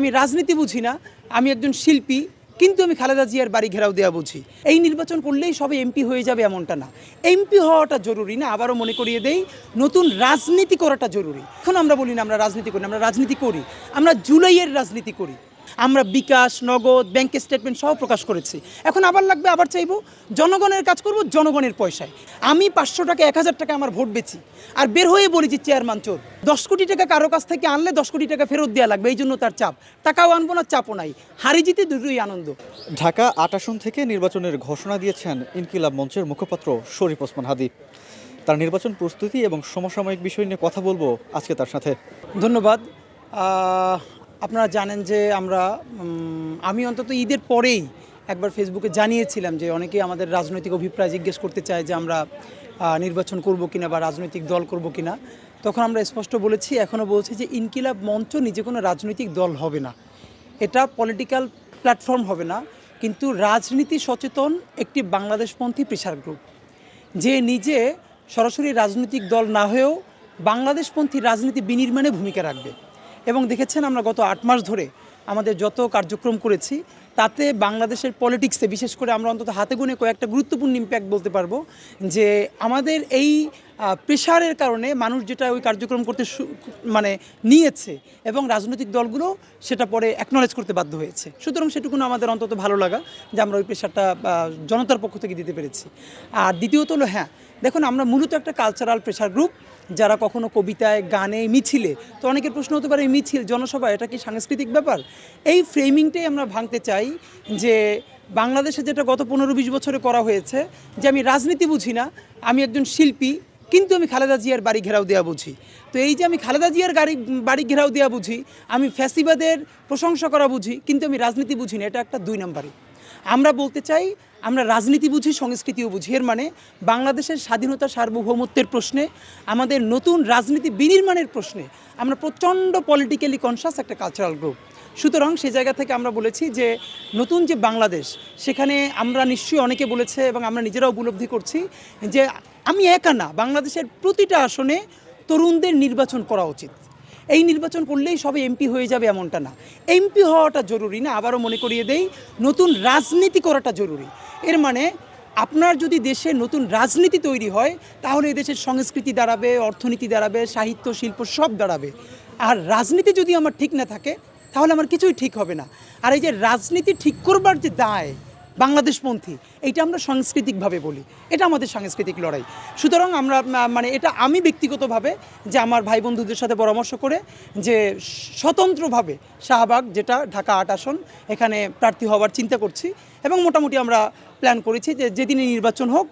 আমি রাজনীতি বুঝি না, আমি একজন শিল্পী, কিন্তু আমি খালেদা জিয়ার বাড়ি ঘেরাও দেওয়া বুঝি। এই নির্বাচন করলেই সবে এমপি হয়ে যাবে এমনটা না। এমপি হওয়াটা জরুরি না, আবারও মনে করিয়ে দেই, নতুন রাজনীতি করাটা জরুরি। এখন আমরা বলি না আমরা রাজনীতি করি আমরা রাজনীতি করি। আমরা জুলাইয়ের রাজনীতি করি। আমরা বিকাশ নগদ ব্যাংকের স্টেটমেন্ট সহ প্রকাশ করেছি। এখন আবার লাগবে আবার চাইব জনগণের কাজ করব জনগণের পয়সায়। আমি পাঁচশো টাকা এক হাজার টাকা আমার ভোট বেচি। আর বের হয়ে বলি যে চেয়ারম্যান চোর দশ কোটি টাকা কারও কাছ থেকে আনলে দশ কোটি টাকা ফেরত দেওয়া লাগবে এই জন্য তার চাপ। টাকাও আনব না চাপও নাই। হারি জিতে দুটোই আনন্দ। ঢাকা আট আসন থেকে নির্বাচনের ঘোষণা দিয়েছেন ইনকিলাব মঞ্চের মুখপাত্র শরীফ ওসমান হাদি। তার নির্বাচন প্রস্তুতি এবং সমসাময়িক বিষয় নিয়ে কথা বলব আজকে তার সাথে। ধন্যবাদ। আপনারা জানেন যে আমরা আমি অন্তত ঈদের পরেই একবার ফেসবুকে জানিয়েছিলাম যে অনেকেই আমাদের রাজনৈতিক অভিপ্রায় জিজ্ঞেস করতে চায় যে আমরা নির্বাচন করব কিনা বা রাজনৈতিক দল করব কিনা। তখন আমরা স্পষ্ট বলেছি এখনও বলছি যে ইনকিলাব মঞ্চ নিজে কোনো রাজনৈতিক দল হবে না। এটা পলিটিক্যাল প্ল্যাটফর্ম হবে না, কিন্তু রাজনীতি সচেতন একটি বাংলাদেশপন্থী প্রেশার গ্রুপ যে নিজে সরাসরি রাজনৈতিক দল না হয়েও বাংলাদেশপন্থী রাজনীতি বিনির্মাণে ভূমিকা রাখবে। এবং দেখেছেন আমরা গত আট মাস ধরে আমাদের যত কার্যক্রম করেছি, তাতে বাংলাদেশের পলিটিক্সে বিশেষ করে আমরা অন্তত হাতে গুনে কয়েকটা গুরুত্বপূর্ণ ইম্প্যাক্ট বলতে পারব, যে আমাদের এই প্রেশারের কারণে মানুষ যেটা ওই কার্যক্রম করতে মানে নিয়েছে এবং রাজনৈতিক দলগুলো সেটা পরে অ্যাকনলেজ করতে বাধ্য হয়েছে। সুতরাং সেটুকুনো আমাদের অন্তত ভালো লাগা যে আমরা ওই প্রেশারটা জনতার পক্ষ থেকে দিতে পেরেছি। আর দ্বিতীয়ত হলো হ্যাঁ দেখুন, আমরা মূলত একটা কালচারাল প্রেশার গ্রুপ যারা কখনো কবিতায়, গানে মিছিলে। তো অনেকের প্রশ্ন হতে পারে মিছিল, জনসভা, এটা কি সাংস্কৃতিক ব্যাপার? এই ফ্রেমিংটাই আমরা ভাঙতে চাই যে, বাংলাদেশে যেটা গত পনেরো বিশ বছরে করা হয়েছে, যে আমি রাজনীতি বুঝি না, আমি একজন শিল্পী, কিন্তু আমি খালেদা জিয়ার বাড়ি ঘেরাও দেওয়া বুঝি। তো এই যে আমি খালেদা জিয়ার গাড়ি, বাড়ি ঘেরাও দেওয়া বুঝি, আমি ফ্যাসিবাদের প্রশংসা করা বুঝি, কিন্তু আমি রাজনীতি বুঝি না, এটা একটা দুই নম্বরই। আমরা বলতে চাই, আমরা রাজনীতি বুঝি, সংস্কৃতিও বুঝি। এর মানে বাংলাদেশের স্বাধীনতা সার্বভৌমত্বের প্রশ্নে, আমাদের নতুন রাজনীতি বিনির্মাণের প্রশ্নে আমরা প্রচণ্ড পলিটিক্যালি কনসাস একটা কালচারাল গ্রুপ সুতরাং সে জায়গা থেকে আমরা বলেছি যে, নতুন যে বাংলাদেশ, সেখানে আমরা নিশ্চয়ই অনেকে বলেছে এবং আমরা নিজেরাও উপলব্ধি করছি যে, আমি একা না, বাংলাদেশের প্রতিটা আসনে তরুণদের নির্বাচন করা উচিত। এই নির্বাচন করলেই সবে এমপি হয়ে যাবে এমনটা না। এমপি হওয়াটা জরুরি না, আবারও মনে করিয়ে দেই, নতুন রাজনীতি করাটা জরুরি। এর মানে আপনার যদি দেশে নতুন রাজনীতি তৈরি হয়, তাহলে দেশের সংস্কৃতি দাঁড়াবে, অর্থনীতি দাঁড়াবে, সাহিত্য, শিল্প সব দাঁড়াবে। আর রাজনীতি যদি আমার ঠিক না থাকে, তাহলে আমার কিছুই ঠিক হবে না। আর এই যে রাজনীতি ঠিক করবার যে দায় বাংলাদেশপন্থী। এইটা আমরা সাংস্কৃতিকভাবে বলি। এটা আমাদের সাংস্কৃতিক লড়াই। সুতরাং আমরা মানে এটা আমি ব্যক্তিগতভাবে যে আমার ভাই বন্ধুদের সাথে পরামর্শ করে যে স্বতন্ত্রভাবে শাহবাগ, যেটা ঢাকা আট আসন, এখানে প্রার্থী হওয়ার চিন্তা করছি এবং মোটামুটি আমরা প্ল্যান করেছি যে যেদিনে নির্বাচন হোক,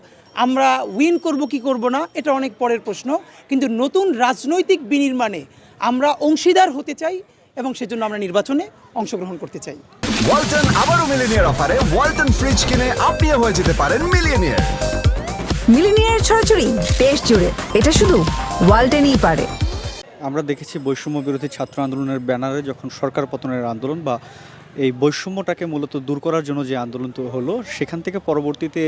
আমরা উইন করব কি করব না, এটা অনেক পরের প্রশ্ন। কিন্তু নতুন রাজনৈতিক বিনির্মাণে আমরা অংশীদার হতে চাই এবং সেজন্য আমরা নির্বাচনে অংশগ্রহণ করতে চাই। ওয়ালটন আবারও মিলিনিয়ার অফারে ওয়ালটন ফ্রিজ কিনে আপনিও হয়ে যেতে পারেন মিলিয়নিয়ার মিলিনিয়ার ছড়াছড়ি দেশ জুড়ে। এটা শুধু ওয়ালটেনই পারে। আমরা দেখেছি বৈষম্য বিরোধী ছাত্র আন্দোলনের ব্যানারে যখন সরকার পতনের আন্দোলন বা এই বৈষম্যটাকে মূলত দূর করার জন্য যে আন্দোলন তো হলো, সেখান থেকে পরবর্তীতে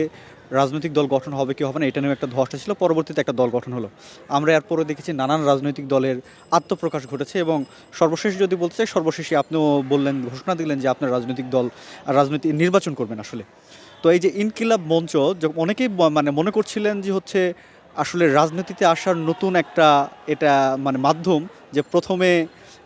রাজনৈতিক দল গঠন হবে কি হবে না, এটা নিয়েও একটা ধসটা ছিল। পরবর্তীতে একটা দল গঠন হলো। আমরা এরপরে দেখেছি নানান রাজনৈতিক দলের আত্মপ্রকাশ ঘটেছে এবং সর্বশেষ যদি বলতে চাই, সর্বশেষে আপনিও বললেন, ঘোষণা দিলেন যে আপনার রাজনৈতিক দল, রাজনৈতিক নির্বাচন করবেন আসলে। তো এই যে ইনকিলাব মঞ্চ অনেকেই মানে মনে করছিলেন যে হচ্ছে আসলে রাজনীতিতে আসার নতুন একটা এটা মানে মাধ্যম যে প্রথমে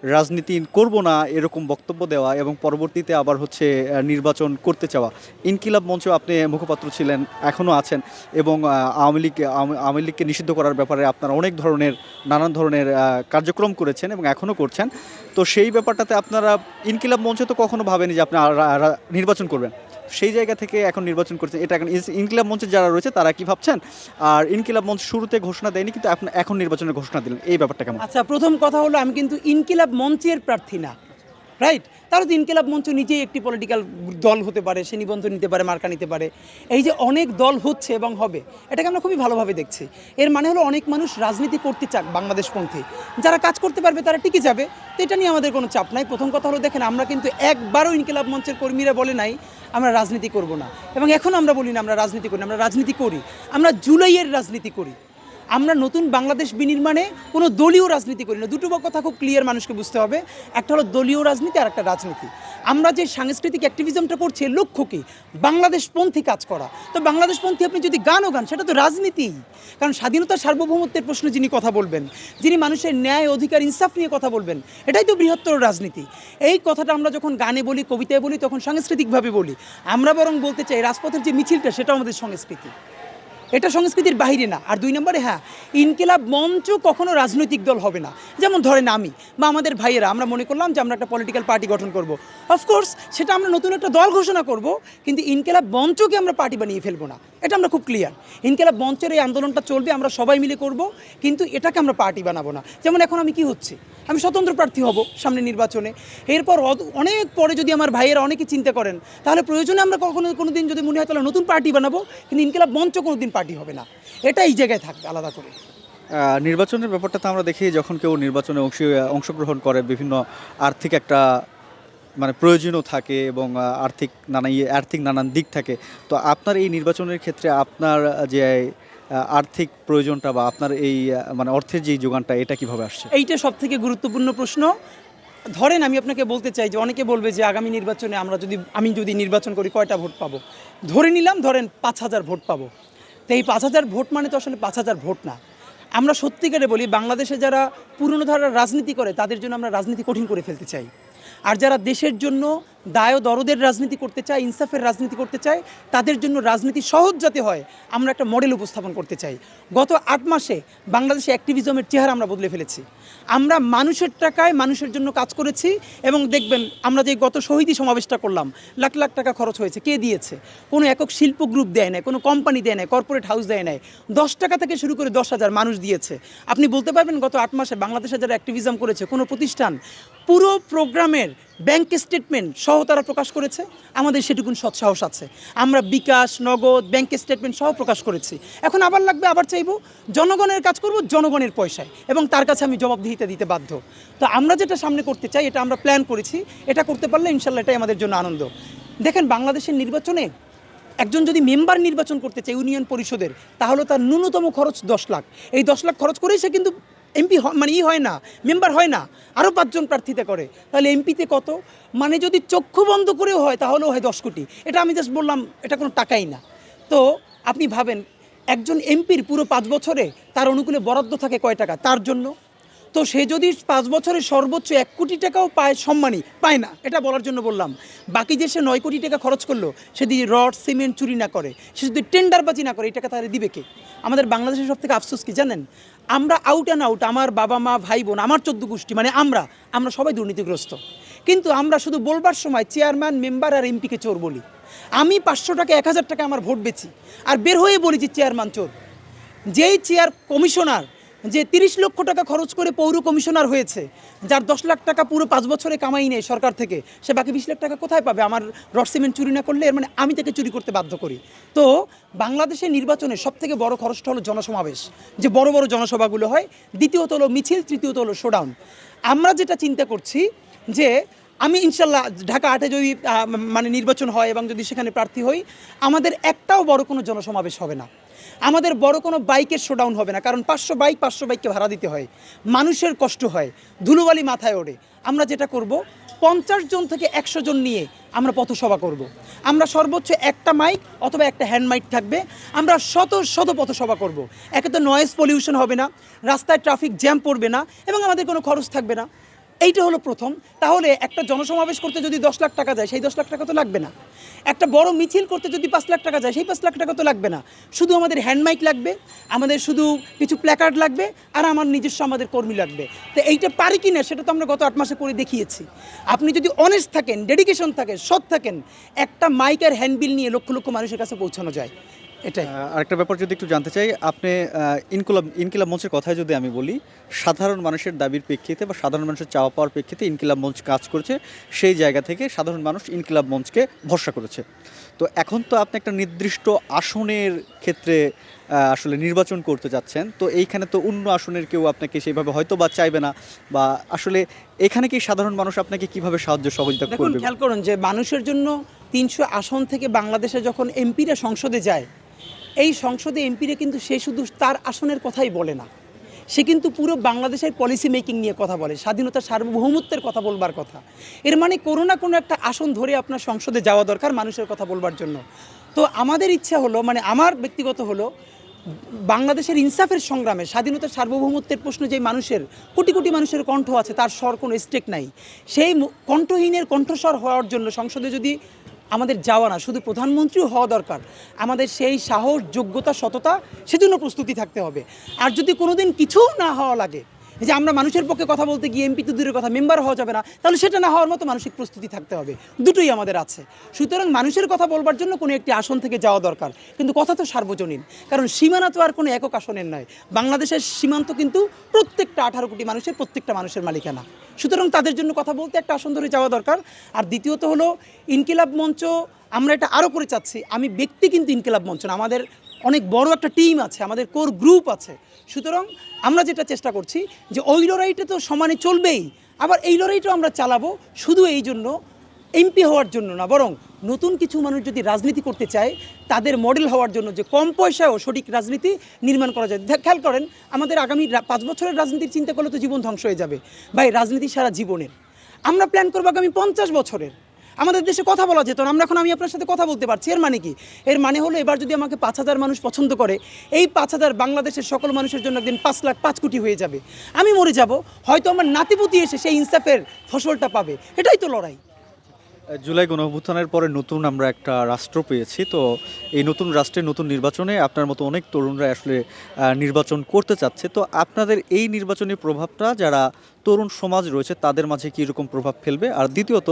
রাজনীতি করব না এরকম বক্তব্য দেওয়া এবং পরবর্তীতে আবার হচ্ছে নির্বাচন করতে চাওয়া। ইনকিলাব মঞ্চ আপনি মুখপাত্র ছিলেন এখনও আছেন এবং আওয়ামী লীগ, আওয়ামী- লীগকে নিষিদ্ধ করার ব্যাপারে আপনারা অনেক ধরনের, নানান ধরনের কার্যক্রম করেছেন এবং এখনও করছেন। তো সেই ব্যাপারটাতে আপনারা, ইনকিলাব মঞ্চ তো কখনও ভাবেনি যে আপনারা নির্বাচন করবেন। সেই জায়গা থেকে এখন নির্বাচন করছেন এটা এখন ইনকিলাব মঞ্চে যারা রয়েছে, তারা কি ভাবছেন? আর ইনকিলাব মঞ্চ শুরুতে ঘোষণা দেয়নি, কিন্তু এখন এখন নির্বাচনের ঘোষণা দিলেন। এই ব্যাপারটা কেমন? আচ্ছা প্রথম কথা হলো, আমি কিন্তু ইনকিলাব মঞ্চের প্রার্থী না। রাইট তাহলে তো ইনকিলাব মঞ্চ নিজেই একটি পলিটিক্যাল দল হতে পারে, সে নিবন্ধন নিতে পারে, মার্কা নিতে পারে। এই যে অনেক দল হচ্ছে এবং হবে, এটাকে আমরা খুবই ভালোভাবে দেখছি। এর মানে হলো অনেক মানুষ রাজনীতি করতে চাক বাংলাদেশপন্থী। যারা কাজ করতে পারবে তারা টিকে যাবে, তো এটা নিয়ে আমাদের কোনো চাপ নাই। প্রথম কথা হলো, দেখেন, আমরা কিন্তু একবারও ইনকিলাব মঞ্চের কর্মীরা বলে নাই, আমরা রাজনীতি করব না। এবং এখন আমরা বলি না, আমরা রাজনীতি করি না, আমরা রাজনীতি করি। আমরা জুলাইয়ের রাজনীতি করি। আমরা নতুন বাংলাদেশ বিনির্মাণে কোনো দলীয় রাজনীতি করি না। দুটো কথা খুব ক্লিয়ার মানুষকে বুঝতে হবে। একটা হলো দলীয় রাজনীতি আর একটা রাজনীতি। আমরা যে সাংস্কৃতিক অ্যাক্টিভিজমটা করছি লক্ষ্য কি? বাংলাদেশপন্থী কাজ করা। তো বাংলাদেশপন্থী আপনি যদি গানও গান, সেটা তো রাজনীতি। কারণ স্বাধীনতা সার্বভৌমত্বের প্রশ্নে যিনি কথা বলবেন, যিনি মানুষের ন্যায়, অধিকার, ইনসাফ নিয়ে কথা বলবেন, এটাই তো বৃহত্তর রাজনীতি। এই কথাটা আমরা যখন গানে বলি, কবিতায় বলি, তখন সাংস্কৃতিকভাবে বলি, আমরা বরং বলতে চাই রাজপথের যে মিছিলটা সেটা আমাদের সংস্কৃতি। এটা সংস্কৃতির বাহিরে না। আর দুই নম্বরে হ্যাঁ ইনকিলাব মঞ্চ কখনো রাজনৈতিক দল হবে না। যেমন ধরেন আমি বা আমাদের ভাইয়েরা, আমরা মনে করলাম যে আমরা একটা পলিটিক্যাল পার্টি গঠন করব। অফকোর্স সেটা আমরা নতুন একটা দল ঘোষণা করব, কিন্তু ইনকিলাব মঞ্চকে আমরা পার্টি বানিয়ে ফেলব না। এটা আমরা খুব ক্লিয়ার ইনকিলাব মঞ্চের এই আন্দোলনটা চলবে, আমরা সবাই মিলে করব, কিন্তু এটাকে আমরা পার্টি বানাবো না। যেমন এখন আমি কি হচ্ছে? আমি স্বতন্ত্র প্রার্থী হব সামনে নির্বাচনে। এরপর অনেক পরে যদি আমার ভাইয়েরা অনেকে চিন্তা করেন, তাহলে প্রয়োজনে আমরা কখনো কোনো দিন যদি মনে হয় তাহলে নতুন পার্টি বানাবো, কিন্তু ইনকিলাব মঞ্চ কোনো দিন পার্টি হবে না। এটা এই জায়গায় থাকবে, আলাদা করে। নির্বাচনের ব্যাপারটা তো আমরা দেখি, যখন কেউ নির্বাচনে অংশ অংশগ্রহণ করে, বিভিন্ন আর্থিক একটা মানে প্রয়োজনও থাকে এবং আর্থিক নানা ইয়ে আর্থিক নানান দিক থাকে। তো আপনার এই নির্বাচনের ক্ষেত্রে আপনার যে আর্থিক প্রয়োজনটা বা আপনার এই মানে অর্থের যে, যোগানটা, এটা কীভাবে আসছে? এইটা সব থেকে গুরুত্বপূর্ণ প্রশ্ন। ধরেন আমি আপনাকে বলতে চাই যে, অনেকে বলবে যে, আগামী নির্বাচনে আমরা যদি, আমি যদি নির্বাচন করি, কয়টা ভোট পাবো? ধরে নিলাম, ধরেন পাঁচ হাজার ভোট পাবো। তো এই পাঁচ হাজার ভোট মানে তো আসলে পাঁচ হাজার ভোট না। আমরা সত্যিকারে বলি, বাংলাদেশে যারা পুরনো ধারার রাজনীতি করে, তাদের জন্য আমরা রাজনীতি কঠিন করে ফেলতে চাই। আর যারা দেশের জন্য দায় দরদের রাজনীতি করতে চায়, ইনসাফের রাজনীতি করতে চায়, তাদের জন্য রাজনীতি সহজ যাতে হয়, আমরা একটা মডেল উপস্থাপন করতে চাই। গত আট মাসে বাংলাদেশে অ্যাক্টিভিজমের চেহারা আমরা বদলে ফেলেছি। আমরা মানুষের টাকায় মানুষের জন্য কাজ করেছি এবং দেখবেন আমরা যে গত শহীদি সমাবেশটা করলাম, লাখ লাখ টাকা খরচ হয়েছে। কে দিয়েছে? কোনো একক শিল্প গ্রুপ দেয় না কোনো কোম্পানি দেয় না কর্পোরেট হাউস দেয় নাই। দশ টাকা থেকে শুরু করে দশ হাজার মানুষ দিয়েছে। আপনি বলতে পারবেন গত আট মাসে বাংলাদেশে যারা অ্যাক্টিভিজম করেছে, কোনো প্রতিষ্ঠান পুরো প্রোগ্রামের ব্যাংক স্টেটমেন্ট সহ তারা প্রকাশ করেছে। আমাদের সেটুকুন সৎসাহস আছে। আমরা বিকাশ, নগদ ব্যাংক স্টেটমেন্ট সহ প্রকাশ করেছি। এখন আবার লাগবে, আবার চাইব, জনগণের কাজ করব জনগণের পয়সায় এবং তার কাছে আমি জবাবদিহিতা দিতে বাধ্য। তো আমরা যেটা সামনে করতে চাই, এটা আমরা প্ল্যান করেছি। এটা করতে পারলে ইনশাল্লাহ এটাই আমাদের জন্য আনন্দ। দেখেন, বাংলাদেশের নির্বাচনে একজন যদি মেম্বার নির্বাচন করতে চায় ইউনিয়ন পরিষদের, তাহলে তার ন্যূনতম খরচ দশ লাখ। এই দশ লাখ খরচ করেই সে কিন্তু এমপি মানে ই হয় না, মেম্বার হয় না আরও পাঁচজন প্রার্থীতে করে। তাহলে এমপিতে কত? মানে যদি চক্ষু বন্ধ করেও হয়, তাহলেও হয় দশ কোটি। এটা আমি জাস্ট বললাম, এটা কোনো টাকাই না। তো আপনি ভাবেন, একজন এমপির পুরো পাঁচ বছরে তার অনুকূলে বরাদ্দ থাকে কয় টাকা? তার জন্য? তো সে যদি পাঁচ বছরে সর্বোচ্চ এক কোটি টাকাও পায় সম্মানই পায় না, এটা বলার জন্য বললাম। বাকি যে সে নয় কোটি টাকা খরচ করল, সে যদি রড, সিমেন্ট চুরি না করে, সে যদি টেন্ডারবাজি না করে, এই টাকা তাহলে দিবে কে? আমাদের বাংলাদেশের সব থেকে আফসোস কি জানেন? আমরা আউট অ্যান্ড আউট আমার বাবা মা, ভাই বোন, আমার চোদ্দ গোষ্ঠী মানে আমরা আমরা সবাই দুর্নীতিগ্রস্ত। কিন্তু আমরা শুধু বলবার সময় চেয়ারম্যান মেম্বার আর এমপিকে চোর বলি। আমি পাঁচশো টাকা, এক হাজার টাকা আমার ভোট বেচি, আর বের হয়ে বলি যে চেয়ারম্যান চোর। যেই চেয়ার কমিশনার যে তিরিশ লক্ষ টাকা খরচ করে পৌর কমিশনার হয়েছে, যার দশ লাখ টাকা পুরো পাঁচ বছরে কামাই নেই সরকার থেকে, সে বাকি বিশ লাখ টাকা কোথায় পাবে? আমার রড সিমেন্ট চুরি না করলে এর মানে আমি তাকে চুরি করতে বাধ্য করি। তো বাংলাদেশের নির্বাচনে সব থেকে বড় খরচটা হলো জনসমাবেশ, যে বড় বড় জনসভাগুলো হয়। দ্বিতীয়ত হলো মিছিল, তৃতীয়ত হলো শোডাউন আমরা যেটা চিন্তা করছি যে আমি ইনশাল্লাহ ঢাকা আটে যদি মানে নির্বাচন হয় এবং যদি সেখানে প্রার্থী হই, আমাদের একটাও বড় কোনো জনসমাবেশ হবে না। আমাদের বড় কোনো বাইকের শোডাউন হবে না, কারণ পাঁচশো বাইক, পাঁচশো বাইককে ভাড়া দিতে হয় মানুষের কষ্ট হয়, ধুলোবালি মাথায় ওড়ে আমরা যেটা করব, পঞ্চাশ জন থেকে একশো জন নিয়ে আমরা পথসভা করব। আমরা সর্বোচ্চ একটা মাইক অথবা একটা হ্যান্ড মাইক থাকবে আমরা শত শত পথসভা করব। একে তো নয়েজ পলিউশন হবে না, রাস্তায় ট্রাফিক জ্যাম পড়বে না, এবং আমাদের কোনো খরচ থাকবে না এইটা হলো প্রথম। তাহলে একটা জনসমাবেশ করতে যদি দশ লাখ টাকা যায়, সেই দশ লাখ টাকা তো লাগবে না। একটা বড় মিছিল করতে যদি পাঁচ লাখ টাকা যায়, সেই পাঁচ লাখ টাকা তো লাগবে না। শুধু আমাদের হ্যান্ডমাইক লাগবে, আমাদের শুধু কিছু প্ল্যাকার্ড লাগবে, আর আমার নিজস্ব আমাদের কর্মী লাগবে। তো এইটা পারি কি না, সেটা তো আমরা গত আট মাসে করে দেখিয়েছি। আপনি যদি অনেস্ট থাকেন ডেডিকেশন থাকে, সৎ থাকেন, একটা মাইক আর হ্যান্ডবিল নিয়ে লক্ষ লক্ষ মানুষের কাছে পৌঁছানো যায়। এটাই। আরেকটা ব্যাপার যদি একটু জানতে চাই আপনি ইনকিলাব ইনকিলাব মঞ্চের কথায় যদি আমি বলি সাধারণ মানুষের দাবির প্রেক্ষিতে বা সাধারণ মানুষের চাওয়া পাওয়ার প্রেক্ষিতে ইনকিলাব মঞ্চ কাজ করছে সেই জায়গা থেকে সাধারণ মানুষ ইনকিলাব মঞ্চকে ভরসা করেছে। তো এখন তো আপনি একটা নির্দিষ্ট আসনের ক্ষেত্রে আসলে নির্বাচন করতে যাচ্ছেন তো এইখানে তো অন্য আসনের কেউ আপনাকে সেইভাবে হয়তো বা চাইবে না বা আসলে এখানে কি সাধারণ মানুষ আপনাকে কীভাবে সাহায্য সহযোগিতা করবে? খেয়াল করুন যে মানুষের জন্য তিনশো আসন থেকে বাংলাদেশে যখন এমপিরা সংসদে যায় এই সংসদে এমপিরে কিন্তু সে শুধু তার আসনের কথাই বলে না। সে কিন্তু পুরো বাংলাদেশের পলিসি মেকিং নিয়ে কথা বলে, স্বাধীনতা সার্বভৌমত্বের কথা বলবার কথা। এর মানে কোনো না কোনো একটা আসন ধরে আপনার সংসদে যাওয়া দরকার মানুষের কথা বলবার জন্য। তো আমাদের ইচ্ছা হলো মানে আমার ব্যক্তিগত হলো, বাংলাদেশের ইনসাফের সংগ্রামে স্বাধীনতার সার্বভৌমত্বের প্রশ্ন যে মানুষের, কোটি কোটি মানুষের কণ্ঠ আছে, তার স্বর কোনো স্টেক নাই। সেই কণ্ঠহীনের কণ্ঠস্বর হওয়ার জন্য সংসদে যদি আমাদের যাওয়া না, শুধু প্রধানমন্ত্রীও হওয়া দরকার। আমাদের সেই সাহস, যোগ্যতা, সততা, সেজন্য প্রস্তুতি থাকতে হবে। আর যদি কোনোদিন কিছুও না হওয়া লাগে যে আমরা মানুষের পক্ষে কথা বলতে গিয়ে এমপি তো দূরের কথা, মেম্বার হওয়া যাবে না, তাহলে সেটা না হওয়ার মতো মানসিক প্রস্তুতি থাকতে হবে। দুটোই আমাদের আছে। সুতরাং মানুষের কথা বলবার জন্য কোনো একটি আসন থেকে যাওয়া দরকার। কিন্তু কথা তো সার্বজনীন। কারণ সীমানা তো আর কোনো একক আসনের নয়। বাংলাদেশের সীমান্ত কিন্তু প্রত্যেকটা আঠারো কোটি মানুষের প্রত্যেকটা মানুষের মালিকানা। সুতরাং তাদের জন্য কথা বলতে একটা আসন ধরে যাওয়া দরকার। আর দ্বিতীয়ত হলো, ইনকিলাব মঞ্চ, আমরা এটা আরও করে চাচ্ছি। আমি ব্যক্তি কিন্তু ইনকিলাব মঞ্চ না, আমাদের অনেক বড় একটা টিম আছে, আমাদের কোর গ্রুপ আছে। সুতরাং আমরা যেটা চেষ্টা করছি যে ওই লড়াইটা তো সমানে চলবেই, আবার এই লড়াইটাও আমরা চালাবো শুধু এই জন্য এমপি হওয়ার জন্য না, বরং নতুন কিছু মানুষ যদি রাজনীতি করতে চায়, তাদের মডেল হওয়ার জন্য যে কম পয়সায়ও সঠিক রাজনীতি নির্মাণ করা যায়। খেয়াল করেন, আমাদের আগামী পাঁচ বছরের রাজনীতির চিন্তা করলে তো জীবন ধ্বংস হয়ে যাবে। ভাই, রাজনীতি সারা জীবনের। আমরা প্ল্যান করব আগামী পঞ্চাশ বছরের। আমাদের দেশে কথা বলা যেত না, আমরা এখন আমি আপনার সাথে কথা বলতে পারছি। এর মানে কি? এর মানে হলো এবার যদি আমাকে পাঁচ হাজার মানুষ পছন্দ করে, এই পাঁচ হাজার বাংলাদেশের সকল মানুষের জন্য একদিন পাঁচ লাখ পাঁচ কোটি হয়ে যাবে। আমি মরে যাব, হয়তো আমার নাতিপুতি এসে সেই ইনসাফের ফসলটা পাবে। এটাই তো লড়াই। জুলাই গণঅভ্যুত্থানের পরে নতুন আমরা একটা রাষ্ট্র পেয়েছি। তো এই নতুন রাষ্ট্রের নতুন নির্বাচনে আপনার মতো অনেক তরুণরা আসলে নির্বাচন করতে চাচ্ছে। তো আপনাদের এই নির্বাচনী প্রভাবটা যারা তরুণ সমাজ রয়েছে, তাদের মাঝে কী রকম প্রভাব ফেলবে? আর দ্বিতীয়ত,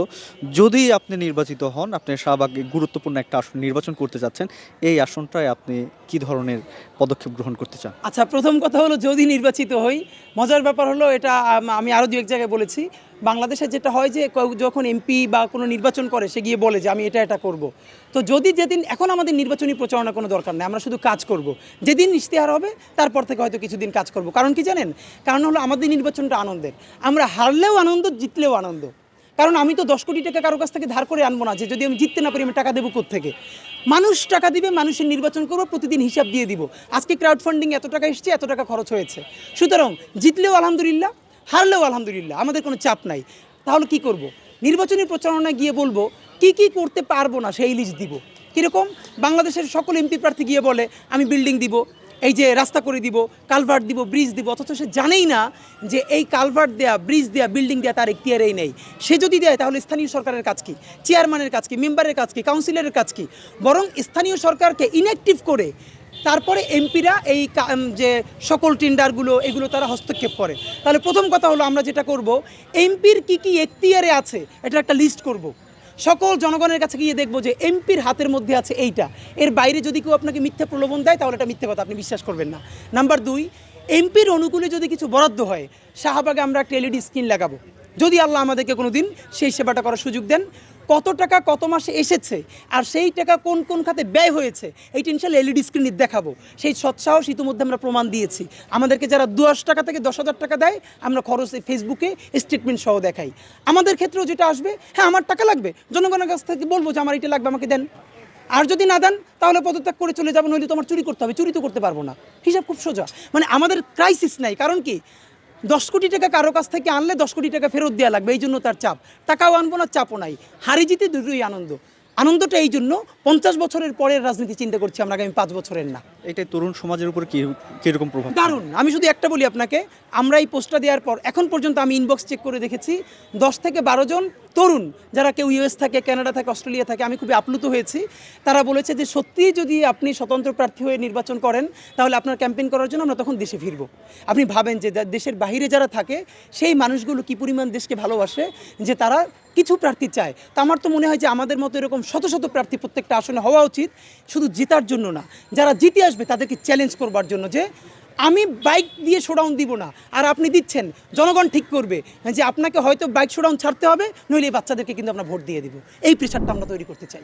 যদি আপনি নির্বাচিত হন, আপনি শাহবাগে গুরুত্বপূর্ণ একটা আসন নির্বাচন করতে চাচ্ছেন এই আসনটায় আপনি কি ধরনের পদক্ষেপ গ্রহণ করতে চান? আচ্ছা প্রথম কথা হলো যদি নির্বাচিত হই, মজার ব্যাপার হলো এটা, আমি আরও দু এক জায়গায় বলেছি, বাংলাদেশে যেটা হয় যে যখন এমপি বা কোনো নির্বাচন করে, সে গিয়ে বলে যে, আমি এটা এটা করব। তো যদি যেদিন, এখন আমাদের নির্বাচনী প্রচারণা কোনো দরকার নেই, আমরা শুধু কাজ করব। যেদিন ইশতেহার হবে, তারপর থেকে হয়তো কিছুদিন কাজ করব। কারণ কি জানেন? কারণ হলো আমাদের নির্বাচনটা আনন্দের। আমরা হারলেও আনন্দ, জিতলেও আনন্দ। কারণ আমি তো দশ কোটি টাকা কারও কাছ থেকে ধার করে আনব না, যে যদি আমি জিততে না পারি, আমি টাকা দেবো থেকে মানুষ টাকা দিবে, মানুষের নির্বাচন করব, প্রতিদিন হিসাব দিয়ে দিব। আজকে ক্রাউড ফান্ডিং এত টাকা এসছে, এত টাকা খরচ হয়েছে। সুতরাং জিতলেও আলহামদুলিল্লাহ, হারলেও আলহামদুলিল্লাহ, আমাদের কোনো চাপ নাই। তাহলে কি করব। নির্বাচনী প্রচারণায় গিয়ে বলব কি কি করতে পারব না সেই লিস্ট দিব। কীরকম? বাংলাদেশের সকল এমপি প্রার্থী গিয়ে বলে, আমি বিল্ডিং দিব, এই যে রাস্তা করে দিব কালভার্ট দিব ব্রিজ দিব। অথচ সে জানেই না যে এই কালভার্ট দেয়া ব্রিজ দেয়া বিল্ডিং দেয়া তার এখতিয়ারেই নেই। সে যদি দেয়, তাহলে স্থানীয় সরকারের কাজ কি? চেয়ারম্যানের কাজ কি? মেম্বারের কাজ কি? কাউন্সিলরের কাজ কি? বরং স্থানীয় সরকারকে ইনঅ্যাক্টিভ করে, তারপরে এমপিরা এই যে সকল টেন্ডারগুলো এগুলো তারা হস্তক্ষেপ করে। তাহলে প্রথম কথা হলো আমরা যেটা করব এমপির কি কি এখতিয়ারে আছে, এটা একটা লিস্ট করব। সকল জনগণের কাছে গিয়ে দেখব যে এমপির হাতের মধ্যে আছে এইটা। এর বাইরে যদি কেউ আপনাকে মিথ্যা প্রলোভন দেয়, তাহলে এটা মিথ্যে কথা, আপনি বিশ্বাস করবেন না। নাম্বার দুই, এমপির অনুকূলে যদি কিছু বরাদ্দ হয়, শাহবাগে আমরা একটা এলইডি স্ক্রিন লাগাবো। যদি আল্লাহ আমাদেরকে কোনো দিন সেই সেবাটা করার সুযোগ দেন কত টাকা কত মাসে এসেছে আর সেই টাকা কোন কোন খাতে ব্যয় হয়েছে এই টেনশন এলইডি স্ক্রিনে দেখাবো। সেই সৎসাহস ইতিমধ্যে আমরা প্রমাণ দিয়েছি। আমাদেরকে যারা দশ টাকা থেকে দশ হাজার টাকা দেয়, আমরা খরচ ফেসবুকে স্টেটমেন্ট সহ দেখাই। আমাদের ক্ষেত্রেও যেটা আসবে হ্যাঁ আমার টাকা লাগবে। জনগণের কাছ থেকে বলব যে, আমার এটা লাগবে, আমাকে দেন। আর যদি না দেন, তাহলে পদত্যাগ করে চলে যাব, নইলে তোমার চুরি করতে হবে। চুরি তো করতে পারব না। হিসাব খুব সোজা। মানে আমাদের ক্রাইসিস নাই। কারণ কি? দশ কোটি টাকা কারও কাছ থেকে আনলে দশ কোটি টাকা ফেরত দেওয়া লাগবে, এই জন্য তার চাপ। টাকাও আনব না, চাপও নাই। হারি জিতে দুটোই আনন্দ। আনন্দটা এই জন্য পঞ্চাশ বছরের পরের রাজনীতি চিন্তা করছি আমরা আগামী পাঁচ বছরের না। এটাই তরুণ সমাজের উপর কি কীরকম প্রভাব? দারুণ। আমি শুধু একটা বলি আপনাকে আমরা এই পোস্টটা দেওয়ার পর এখন পর্যন্ত আমি ইনবক্স চেক করে দেখেছি দশ থেকে বারো জন তরুণ যারা কেউ ইউএস থাকে কানাডা থাকে অস্ট্রেলিয়া থাকে আমি খুবই আপ্লুত হয়েছি। তারা বলেছে যে সত্যিই যদি আপনি স্বতন্ত্র প্রার্থী হয়ে নির্বাচন করেন তাহলে আপনার ক্যাম্পেইন করার জন্য আমরা তখন দেশে ফিরবো। আপনি ভাবেন যে দেশের বাইরে যারা থাকে সেই মানুষগুলো কী পরিমাণ দেশকে ভালোবাসে যে তারা কিছু প্রার্থী চায়। তা আমার তো মনে হয় যে আমাদের মতো এরকম শত শত প্রার্থী প্রত্যেকটা আসনে হওয়া উচিত, শুধু জেতার জন্য না। যারা জিতে আসবে তাদেরকে চ্যালেঞ্জ করবার জন্য যে, আমি বাইক দিয়ে শোডাউন দিব না। আর আপনি দিচ্ছেন, জনগণ ঠিক করবে যে আপনাকে হয়তো বাইক শোডাউন ছাড়তে হবে, নইলে বাচ্চাদেরকে কিন্তু আমরা ভোট দিয়ে দিব। এই প্রেশারটা আমরা তৈরি করতে চাই।